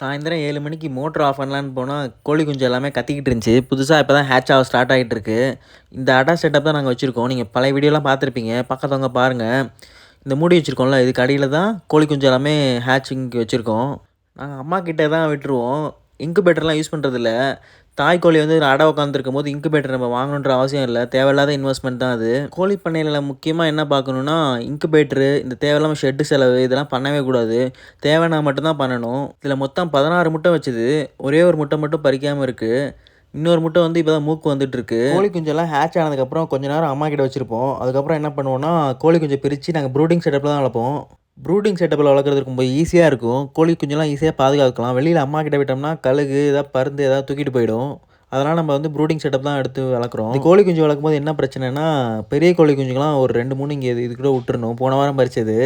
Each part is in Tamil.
சாயந்தரம் ஏழு மணிக்கு மோட்ரு ஆஃப் பண்ணலான்னு போனால் கோழி குஞ்சு எல்லாமே கத்திக்கிட்டு இருந்துச்சு. புதுசாக இப்போ தான் ஹேட்ச் ஆக ஸ்டார்ட் ஆகிட்டு இருக்கு. இந்த அடா செட்டப் தான் நாங்கள் வச்சுருக்கோம். நீங்கள் பழைய வீடியோலாம் பார்த்துருப்பீங்க. பக்கத்தவங்க பாருங்கள் இந்த மூடி வச்சுருக்கோம்ல இதுக்கு அடியில் தான் கோழி குஞ்சு எல்லாமே ஹேட்சிங்க்கு வச்சுருக்கோம். நாங்கள் அம்மா கிட்டே தான் விட்டுருவோம் இன்குபேட்டர்லாம் யூஸ் பண்ணுறதில்ல தாய் கோழி வந்து அடை உட்காந்துருக்கும் போது இன்குபேட்டர் நம்ம வாங்கணுன்ற அவசியம் இல்லை. தேவையில்லாத இன்வெஸ்ட்மெண்ட் தான் அது. கோழி பண்ணையில் முக்கியமாக என்ன பார்க்கணுன்னா இன்குபேட்டரு இந்த தேவையில்லாமல் ஷெட்டு செலவு இதெல்லாம் பண்ணவே கூடாது. தேவைன்னா மட்டும்தான் பண்ணணும். இதில் மொத்தம் பதினாறு முட்டை வச்சுது. ஒரே ஒரு முட்டை மட்டும் பறிக்காமல் இருக்குது இன்னொரு முட்டை வந்து இப்போ தான் மூக்கு வந்துட்டு இருக்கு கோழி குஞ்செல்லாம் ஹேட்ச் ஆனதுக்கப்புறம் கொஞ்ச நேரம் அம்மா கிட்ட வச்சுருப்போம். அதுக்கப்புறம் என்ன பண்ணுவோம்னா கோழி குஞ்சை பிரித்து நாங்கள் ப்ரூடிங் செட்டப்பில் தான் வளர்ப்போம். ப்ரூடிங் செட்டப்பில் வளர்க்குறதுக்கு ரொம்ப ஈஸியாக இருக்கும். கோழி குஞ்செல்லாம் ஈஸியாக பாதுகாக்கலாம். வெளியில் அம்மா கிட்ட விட்டோம்னா கழுகு ஏதாவது பருந்து ஏதாவது தூக்கிட்டு போயிடும். அதனால் நம்ம வந்து ப்ரூடிங் செட்டப் தான் எடுத்து வளர்க்குறோம். கோழி குஞ்சு வளர்க்கும் போது என்ன பிரச்சனைனா பெரிய கோழி குஞ்சுக்கெலாம் ஒரு ரெண்டு மூணு இங்கே இது கூட விட்டுருணும் போன வாரம் பறிச்சது.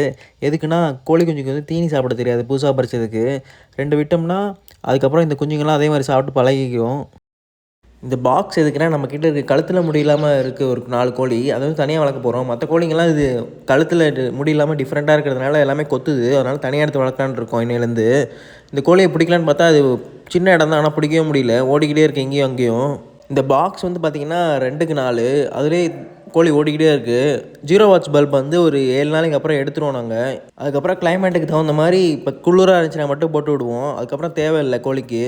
எதுக்குன்னா கோழி குஞ்சுக்கு வந்து தீனி சாப்பிட தெரியாது. புதுசாக பறிச்சதுக்கு. ரெண்டு விட்டோம்னா அதுக்கப்புறம் இந்த குஞ்சுங்கள்லாம் அதே மாதிரி சாப்பிட்டு பழகிக்கும். இந்த பாக்ஸ் எதுக்குன்னா நம்மக்கிட்ட இருக்குது இருக்க கழுத்தில் முடியில்லாமல் இருக்குது ஒரு நாலு கோழி அதை வந்து தனியாக வளர்க்க போகிறோம் மற்ற கோழிங்கெல்லாம் இது கழுத்தில் முடியில்லாமல் டிஃப்ரெண்ட்டாக இருக்கிறதுனால எல்லாமே கொத்துது. அதனால் தனியாக எடுத்து வளர்க்கலான்னு இருக்கோம் இன்னிலேருந்து இந்த கோழியை பிடிக்கலான்னு பார்த்தா அது சின்ன இடம் தான் ஆனால் பிடிக்கவே முடியல. ஓடிக்கிட்டே இருக்குது எங்கேயும் அங்கேயும். இந்த பாக்ஸ் வந்து பார்த்திங்கன்னா ரெண்டுக்கு நாலு. அதுலேயே கோழி ஓடிக்கிட்டே இருக்குது ஜீரோ வாட்ச் பல்ப் வந்து ஒரு ஏழு நாளைக்கு அப்புறம் எடுத்துருவோம் நாங்கள் அதுக்கப்புறம் கிளைமேட்டுக்கு தகுந்த மாதிரி இப்போ குளிராக இருந்துச்சுன்னா மட்டும் போட்டு விடுவோம். அதுக்கப்புறம் தேவையில்லை கோழிக்கு.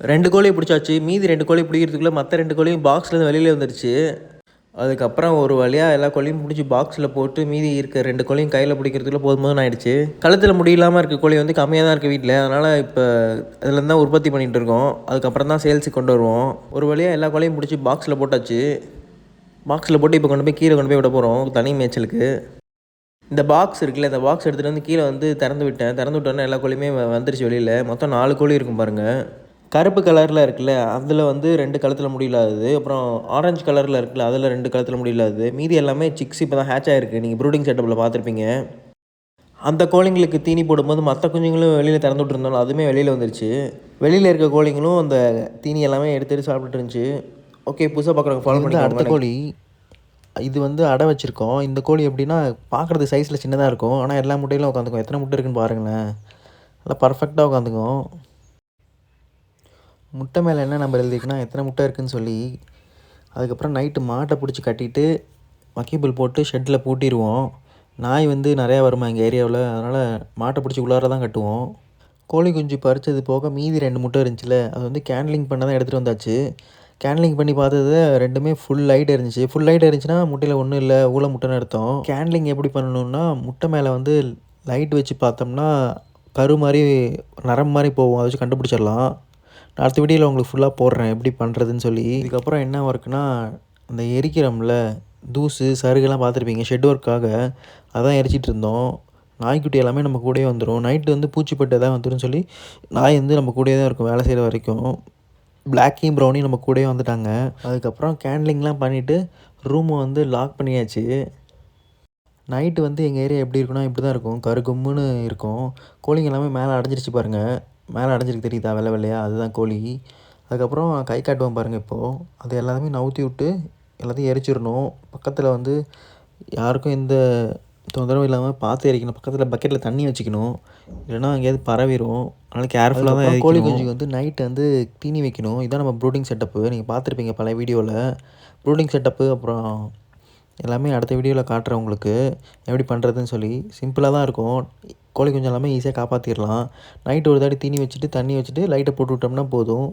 ரெண்டு கோழியை பிடிச்சாச்சு. மீதி ரெண்டு கோழி பிடிக்கிறதுக்குள்ளே மற்ற ரெண்டு கோழியும் பாக்ஸ்லேருந்து வெளியில் வந்துருச்சு. அதுக்கப்புறம் ஒரு வழியாக எல்லா கோழியும் பிடிச்சி பாக்ஸில் போட்டு மீதி இருக்க ரெண்டு கோழியும் கையில் பிடிக்கிறதுக்குள்ள போதும் ஆயிடுச்சு. கழுத்தில் முடியில்லாமல் இருக்க கோழி வந்து கம்மியாக தான் இருக்குது வீட்டில் அதனால் இப்போ இதில் தான் உற்பத்தி பண்ணிகிட்டு இருக்கோம். அதுக்கப்புறம் தான் சேல்ஸுக்கு கொண்டு வருவோம். ஒரு வழியாக எல்லா கோழியும் பிடிச்சி பாக்ஸில் போட்டாச்சு. பாக்ஸில் போட்டு இப்போ கொண்டு போய் கீழே கொண்டு போய் விட போகிறோம் தனி மேய்ச்சலுக்கு. இந்த பாக்ஸ் இருக்குல்ல இந்த பாக்ஸ் எடுத்துகிட்டு வந்து கீழே வந்து திறந்து விட்டேன். திறந்து விட்டோன்னே எல்லா கோழியுமே வந்துருச்சு வெளியில். மொத்தம் நாலு கோழி இருக்கும் பாருங்கள் கருப்பு கலரில் இருக்குல்ல அதில் வந்து ரெண்டு கழுத்தில் முடியலாதது அப்புறம் ஆரஞ்சு கலரில் இருக்குல்ல அதில் ரெண்டு கழுத்தில் முடியலாதது மீதி எல்லாமே சிக்ஸ் இப்போ தான் ஹேட்ச் ஆகிருக்கு நீங்கள் ப்ரூடிங் செட்டப்பில் பார்த்துருப்பீங்க. அந்த கோழிங்களுக்கு தீனி போடும்போது மற்ற குஞ்சுங்களும் வெளியில் திறந்து விட்டுருந்தாலும் அதுவுமே வெளியில் வந்துருச்சு. வெளியில் இருக்க கோழிங்களும் அந்த தீனி எல்லாமே எடுத்து எடுத்து சாப்பிட்டுட்டு இருந்துச்சு. ஓகே புதுசாக பார்க்குறவங்க ஃபாலோ பண்ணி அடுத்த கோழி இது வந்து அடை வச்சுருக்கோம். இந்த கோழி எப்படின்னா பார்க்குறது சைஸில் சின்னதாக இருக்கும். ஆனால் எல்லா முட்டையிலும் உட்காந்துக்கும். எத்தனை முட்டை இருக்குன்னு பாருங்களேன். நல்லா பர்ஃபெக்டாக உட்காந்துக்கும். முட்டை மேலே என்ன நம்பர் எழுதிருக்குன்னா எத்தனை முட்டை இருக்குன்னு சொல்லி அதுக்கப்புறம் நைட்டு மாட்டை பிடிச்சி கட்டிட்டு வக்கீபிள் போட்டு ஷெட்டில் பூட்டிடுவோம் நாய் வந்து நிறையா வருமா எங்கள் ஏரியாவில்? அதனால் மாட்டை பிடிச்சி உள்ளார தான் கட்டுவோம். கோழி குஞ்சு பறித்தது போக மீதி ரெண்டு முட்டை இருந்துச்சுல அது வந்து கேன்லிங் பண்ண தான் எடுத்துகிட்டு வந்தாச்சு. கேன்லிங் பண்ணி பார்த்தது ரெண்டுமே ஃபுல் லைட் இருந்துச்சு. ஃபுல் லைட் இருந்துச்சுன்னா முட்டையில் ஒன்றும் இல்லை ஊழ முட்டைன்னு அர்த்தம். கேன்லிங் எப்படி பண்ணணும்னா முட்டை மேலே வந்து லைட் வச்சு பார்த்தோம்னா கரு மாதிரி நரம் மாதிரி போகும். அதை வச்சு கண்டுபிடிச்சிடலாம். நான் அடுத்த வீடியோவில் உங்களுக்கு ஃபுல்லாக போடுறேன் எப்படி பண்ணுறதுன்னு சொல்லி. இதுக்கப்புறம் என்ன ஒர்க்குனா அந்த எரிக்கிறோம்ல தூசு சருகெல்லாம் பார்த்துருப்பீங்க ஷெட் ஒர்க்காக அதான் எரிச்சிட்டு இருந்தோம். நாய்க்குட்டி எல்லாமே நம்ம கூடயே வந்துடும் நைட்டு வந்து பூச்சிப்பட்டு எதாவது வந்துடும் சொல்லி நாய் வந்து நம்ம கூடயே தான் இருக்கும் வேலை செய்கிற வரைக்கும். பிளாக்கையும் ப்ரௌனியும் நம்ம கூடயே வந்துட்டாங்க. அதுக்கப்புறம் கேண்ட்லிங்லாம் பண்ணிவிட்டு ரூமை வந்து லாக் பண்ணியாச்சு. நைட்டு வந்து எங்கள் ஏரியா எப்படி இருக்குன்னா இப்படி தான் இருக்கும். கருகும்முன்னு இருக்கும். கோழிங்க எல்லாமே மேலே அடைஞ்சிருச்சு பாருங்கள் மேலே அடைஞ்சிருக்கு தெரியுதா வெள்ளை வெள்ளையா? அதுதான் கோழி. அதுக்கப்புறம் கை காட்டுவேன் பாருங்கள் இப்போது அது எல்லாத்தையுமே நவுத்தி விட்டு எல்லாத்தையும் எரிச்சிடணும். பக்கத்தில் வந்து யாருக்கும் எந்த தொந்தரவும் இல்லாமல் பார்த்து எரிக்கணும். பக்கத்தில் பக்கெட்டில் தண்ணி வச்சுக்கணும். இல்லைன்னா எங்கேயாவது பரவிடும் அதனால் கேர்ஃபுல்லாக தான் கோழி குஞ்சுக்கு வந்து நைட்டு வந்து தீனி வைக்கணும். இதான் நம்ம ப்ரூடிங் செட்டப்பு நீங்கள் பார்த்துருப்பீங்க பழைய வீடியோவில் ப்ரூடிங் செட்டப்பு அப்புறம் எல்லாமே அடுத்த வீடியோவில் காட்டுறேன் உங்களுக்கு. எப்படி பண்ணுறதுன்னு சொல்லி. சிம்பிளாக தான் இருக்கும். கோழி குஞ்சு எல்லாமே ஈஸியாக காப்பாற்றிடலாம் நைட்டு ஒரு தாடி தீனி வச்சுட்டு தண்ணி வச்சுட்டு லைட்டை போட்டு விட்டோம்னா போதும்.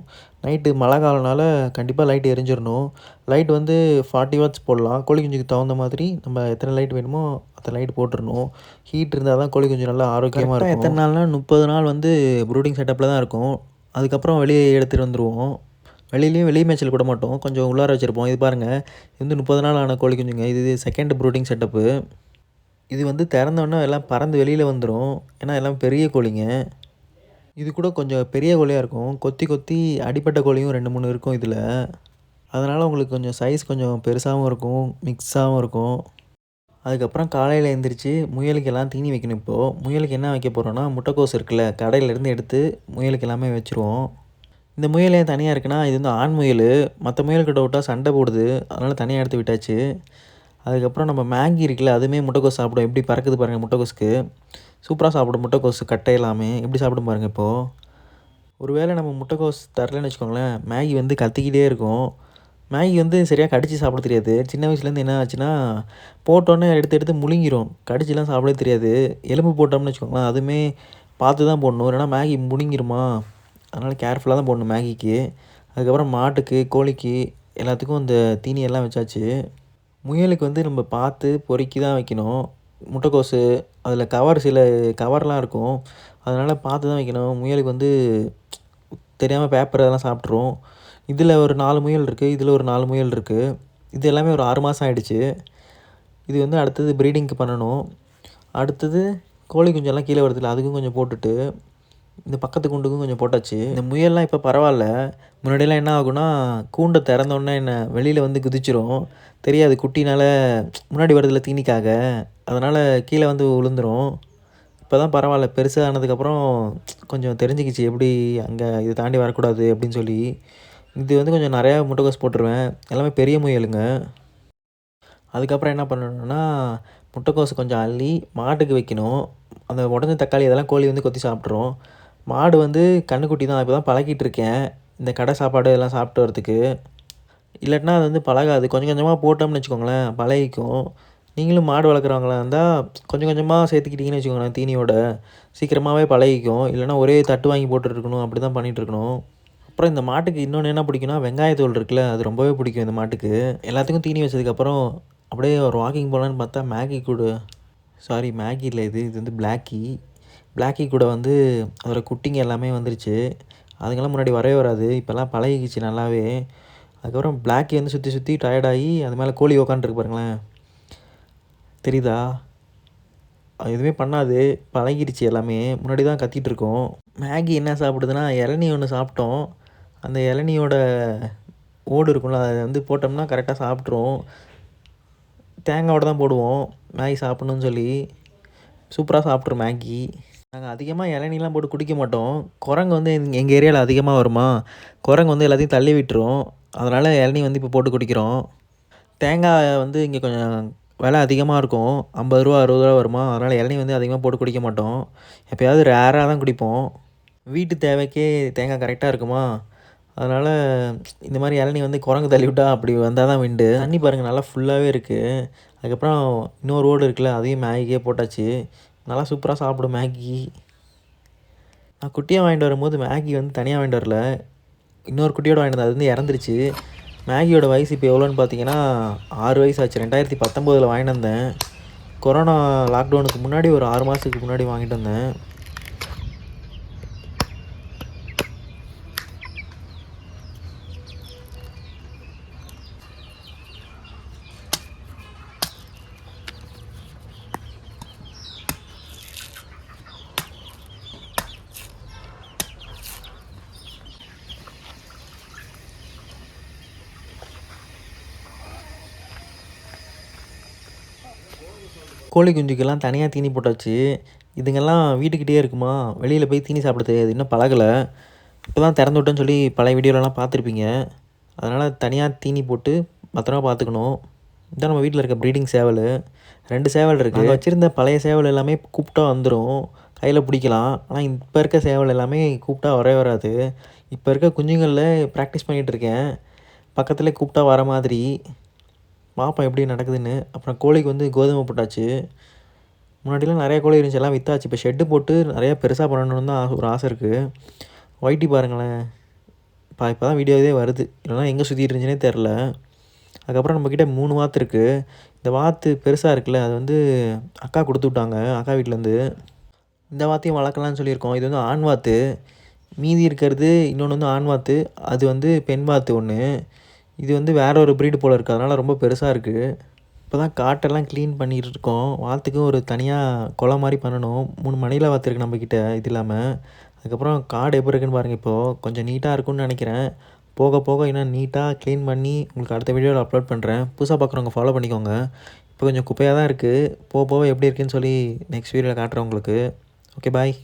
நைட்டு மழை காலனால கண்டிப்பாக லைட் எரிஞ்சிடணும் லைட் வந்து ஃபார்ட்டி வாட்ஸ் போடலாம். கோழி குஞ்சுக்கு தகுந்த மாதிரி நம்ம எத்தனை லைட் வேணுமோ அத்தனை லைட் போட்டுடணும் ஹீட் இருந்தால் தான் கோழி குஞ்சு நல்லா ஆரோக்கியமாக இருக்கும். எத்தனை நாள்னா முப்பது நாள் வந்து ப்ரூடிங் செட்டப்பில் தான் இருக்கும். அதுக்கப்புறம் வெளியே எடுத்துகிட்டு வந்துடுவோம் வெளியிலையும் வெளியே மேய்ச்சல் விட மாட்டோம். கொஞ்சம் உள்ளார வச்சுருப்போம். இது பாருங்கள் இது வந்து முப்பது நாள் ஆன கோழி குஞ்சுங்க. இது செகண்ட் ப்ரூடிங் செட்டப்பு இது வந்து திறந்தோன்னே எல்லாம் பறந்து வெளியில் வந்துடும் ஏன்னா எல்லாம் பெரிய கோழிங்க. இது கூட கொஞ்சம் பெரிய கோழியாக இருக்கும். கொத்தி கொத்தி அடிப்பட்ட கோழியும் ரெண்டு மூணு இருக்கும் இதில். அதனால் உங்களுக்கு கொஞ்சம் சைஸ் கொஞ்சம் பெருசாகவும் இருக்கும் மிக்ஸாகவும் இருக்கும். அதுக்கப்புறம் காலையில் எழுந்திரிச்சு முயலுக்கு எல்லாம் தீனி வைக்கணும் இப்போது முயலுக்கு என்ன வைக்க போகிறோன்னா முட்டைக்கோஸ் இருக்குல்ல கடையிலேருந்து எடுத்து முயலுக்கு எல்லாமே வச்சுருவோம். இந்த முயல் ஏன் தனியாக இருக்குன்னா இது வந்து ஆண் முயல். மற்ற முயல்கிட்ட விட்டால் சண்டை போடுது. அதனால் தனியாக எடுத்து விட்டாச்சு. அதுக்கப்புறம் நம்ம மேகி இருக்குல்ல அதுவுமே முட்டைக்கோஸ் சாப்பிடும் எப்படி பறக்குது பாருங்கள் முட்டைக்கோஸுக்கு. சூப்பராக சாப்பிடும் முட்டைக்கோஸ் கட்டை எல்லாமே. எப்படி சாப்பிடும் பாருங்கள் இப்போது ஒருவேளை நம்ம முட்டைக்கோஸ் தரலன்னு வச்சுக்கோங்களேன் மேகி வந்து கத்திக்கிட்டே இருக்கும். மேகி வந்து சரியாக கடித்து சாப்பிட தெரியாது. சின்ன வயசுலேருந்து என்ன ஆச்சுன்னா போட்டோன்னே எடுத்து எடுத்து முழுங்கிரும். கடிச்சுலாம் சாப்பிடவே தெரியாது. எலும்பு போட்டோம்னு வச்சுக்கோங்களேன் அதுவுமே பார்த்து தான் போடணும். ஏன்னா மேகி முழுங்கிருமா? அதனால் கேர்ஃபுல்லாக தான் போடணும் மேகிக்கு. அதுக்கப்புறம் மாட்டுக்கு கோழிக்கு எல்லாத்துக்கும் இந்த தீனி எல்லாம் வச்சாச்சு. முயலுக்கு வந்து நம்ம பார்த்து பொறுக்கி தான் வைக்கணும். முட்டைக்கோஸு அதில் கவர் சில கவர்லாம் இருக்கும். அதனால் பார்த்து தான் வைக்கணும். முயலுக்கு வந்து தெரியாமல் பேப்பர் அதெல்லாம் சாப்பிட்ரும் இதில் ஒரு நாலு முயல் இருக்குது இதில் ஒரு நாலு முயல் இருக்குது இது எல்லாமே ஒரு ஆறு மாதம் ஆகிடுச்சு இது வந்து அடுத்தது ப்ரீடிங்க்கு பண்ணணும். அடுத்தது கோழி குஞ்செல்லாம் கீழே வருதுல்ல அதுக்கும் கொஞ்சம் போட்டுட்டு இந்த பக்கத்து குண்டுக்கும் கொஞ்சம் போட்டாச்சு. இந்த முயல்லாம் இப்போ பரவாயில்ல. முன்னாடியெல்லாம் என்ன ஆகும்னா கூண்டை திறந்தோடனே என்ன வெளியில் வந்து குதிச்சிரும். தெரியாது குட்டினால் முன்னாடி வருதுல தீனிக்காக. அதனால் கீழே வந்து விழுந்துரும் இப்போ தான் பரவாயில்ல பெருசாக ஆனதுக்கப்புறம் கொஞ்சம் தெரிஞ்சுக்கிச்சு எப்படி அங்கே இதை தாண்டி வரக்கூடாது அப்படின்னு சொல்லி. இது வந்து கொஞ்சம் நிறையா முட்டைக்கோஸ் போட்டுருவேன். எல்லாமே பெரிய முயலுங்க. அதுக்கப்புறம் என்ன பண்ணணும்னா முட்டைக்கோஸ் கொஞ்சம் அள்ளி மாட்டுக்கு வைக்கணும். அந்த உடஞ்ச தக்காளி அதெல்லாம் கோழி வந்து கொத்தி சாப்பிட்ரும் மாடு வந்து கன்றுக்குட்டி தான் இப்போ தான் பழகிட்டு இருக்கேன். இந்த கடை சாப்பாடு எல்லாம் சாப்பிட்டு வரதுக்கு. இல்லாட்டினா அது வந்து பழகாது. கொஞ்சம் கொஞ்சமாக போட்டோம்னு வச்சுக்கோங்களேன் பழகிக்கும். நீங்களும் மாடு வளர்க்குறவங்களா இருந்தால் கொஞ்சம் கொஞ்சமாக சேர்த்துக்கிட்டிங்கன்னு வச்சுக்கோங்களேன் தீனியோட. சீக்கிரமாகவே பழகிக்கும். இல்லைனா ஒரே தட்டு வாங்கி போட்டுருக்கணும் அப்படி தான் பண்ணிகிட்ருக்கணும் அப்புறம் இந்த மாட்டுக்கு இன்னொன்று என்ன பிடிக்கும்னா வெங்காயத்தோல் இருக்குல்ல அது ரொம்பவே பிடிக்கும் இந்த மாட்டுக்கு. எல்லாத்துக்கும் தீனி வச்சதுக்கப்புறம் அப்படியே ஒரு வாக்கிங் போகலான்னு பார்த்தா மேகி கூட. சாரி மேகி இல்லை இது இது வந்து பிளாக்கி பிளாக்கி கூட வந்து அதோடய குட்டிங்க எல்லாமே வந்துருச்சு. அதுங்கெல்லாம் முன்னாடி வரவே வராது. இப்போல்லாம் பழகிக்கிச்சு நல்லாவே. அதுக்கப்புறம் பிளாக்கி வந்து சுற்றி சுற்றி டயர்டாகி அது மேலே கோழி உக்காண்ட்ருக்கு பாருங்களேன். தெரியுதா? அது எதுவுமே பண்ணாது. பழகிடுச்சு எல்லாமே. முன்னாடி தான் கத்திகிட்ருக்கோம் இருக்கோம். மேகி என்ன சாப்பிடுதுன்னா இளநீ ஒன்று சாப்பிட்டோம். அந்த இளநியோட ஓடு இருக்கும்ல அதை வந்து போட்டோம்னா கரெக்டாக சாப்பிட்ரும் தேங்காயோட தான் போடுவோம். மேகி சாப்பிட்ணுன்னு சொல்லி. சூப்பராக சாப்பிட்ரும் மேகி நாங்கள் அதிகமாக இளநிலாம் போட்டு குடிக்க மாட்டோம். குரங்கு வந்து எங் எங்கள் ஏரியாவில் அதிகமாக வருமா? குரங்கு வந்து எல்லாத்தையும் தள்ளி விட்டுரும். அதனால் இளநீ வந்து இப்போ போட்டு குடிக்கிறோம். தேங்காய் வந்து இங்கே கொஞ்சம் விலை அதிகமாக இருக்கும். ஐம்பது ரூபா அறுபது ரூபா வருமா? அதனால் இளநீ வந்து அதிகமாக போட்டு குடிக்க மாட்டோம். எப்போயாவது ரேராக தான் குடிப்போம். வீட்டு தேவைக்கே தேங்காய் கரெக்டாக இருக்குமா? அதனால் இந்த மாதிரி இளநீ வந்து குரங்கு தள்ளி விட்டா அப்படி வந்தால் தான் விண்டு தண்ணி பாருங்கள் நல்லா ஃபுல்லாகவே இருக்குது அதுக்கப்புறம் இன்னொரு ரோடு இருக்குல்ல அதையும் மேகிக்கே போட்டாச்சு. நல்லா சூப்பராக சாப்பிடும் மேகி நான் குட்டியாக வாங்கிட்டு வரும்போது மேகி வந்து தனியாக வாங்கிட்டு வரல. இன்னொரு குட்டியோட வாங்கிட்டு வந்தேன். அது வந்து இறந்துருச்சு. மேகியோட வயசு இப்போ எவ்வளோன்னு பார்த்தீங்கன்னா ஆறு வயசு ஆச்சு. ரெண்டாயிரத்தி பத்தொம்போதில் வாங்கிட்டு வந்தேன். கொரோனா லாக்டவுனுக்கு முன்னாடி ஒரு ஆறு மாதத்துக்கு முன்னாடி வாங்கிட்டு வந்தேன். கோழி குஞ்சுக்கெல்லாம் தனியாக தீனி போட்டாச்சு. இதுங்கெல்லாம் வீட்டுக்கிட்டே இருக்குமா? வெளியில் போய் தீனி சாப்பிட தெரியாது இன்னும் பழகலை. இப்போ தான் திறந்து விட்டேன்னு சொல்லி பழைய வீடியோலலாம் பார்த்துருப்பீங்க. அதனால் தனியாக தீனி போட்டு பத்திரமா பார்த்துக்கணும். இதான் நம்ம வீட்டில் இருக்க ப்ரீடிங் சேவல். ரெண்டு சேவல் இருக்குது வச்சுருந்த பழைய சேவல் எல்லாமே கூப்பிட்டா வந்துடும் கையில் பிடிக்கலாம். ஆனால் இப்போ இருக்க சேவல் எல்லாமே கூப்பிட்டா வரவே வராது. இப்போ இருக்க குஞ்சுங்களில் ப்ராக்டிஸ் பண்ணிகிட்ருக்கேன் பக்கத்துலேயே கூப்பிட்டா வர மாதிரி. பார்ப்போம் எப்படி நடக்குதுன்னு. அப்புறம் கோழிக்கு வந்து கோதுமை போட்டாச்சு. முன்னாடிலாம் நிறையா கோழி இருந்துச்சு எல்லாம் விற்றாச்சு இப்போ ஷெட்டு போட்டு நிறையா பெருசாக பண்ணணும்னு தான் ஒரு ஆசை இருக்குது ஒயிட்டி பாருங்களேன். இப்போ இப்போ தான் வீடியோவே வருது. இல்லைனா எங்கே சுற்றிட்டு இருந்துச்சுனே தெரில அதுக்கப்புறம் நம்மக்கிட்ட மூணு வாத்து இருக்குது இந்த வாத்து பெருசாக இருக்குல்ல அது வந்து அக்கா கொடுத்து விட்டாங்க அக்கா வீட்டிலேருந்து இந்த வாத்தையும் வளர்க்கலாம்னு சொல்லியிருக்கோம். இது வந்து ஆண் வாத்து. மீதி இருக்கிறது இன்னொன்று வந்து ஆண் வாத்து. அது வந்து பெண் வாத்து ஒன்று இது வந்து வேறு ஒரு ப்ரீடு போல் இருக்குது அதனால் ரொம்ப பெருசாக இருக்குது இப்போ தான் காட்டெல்லாம் க்ளீன் பண்ணிகிட்டு இருக்கோம் வாத்துக்கும் ஒரு தனியாக குளம் மாதிரி பண்ணணும். மூணு மணியில் வாத்துருக்கு நம்மக்கிட்ட இது இல்லாமல் அதுக்கப்புறம் காடு எப்படி இருக்குன்னு பாருங்கள் இப்போது கொஞ்சம் நீட்டாக இருக்கும்னு நினைக்கிறேன். போக போக இன்னும் நீட்டாக க்ளீன் பண்ணி உங்களுக்கு அடுத்த வீடியோவில் அப்லோட் பண்ணுறேன் புதுசாக பார்க்குறவங்க ஃபாலோ பண்ணிக்கோங்க. இப்போ கொஞ்சம் குப்பையாக தான் இருக்குது போக போக எப்படி இருக்குன்னு சொல்லி நெக்ஸ்ட் வீடியோவில் காட்டுறேன் உங்களுக்கு. Okay bye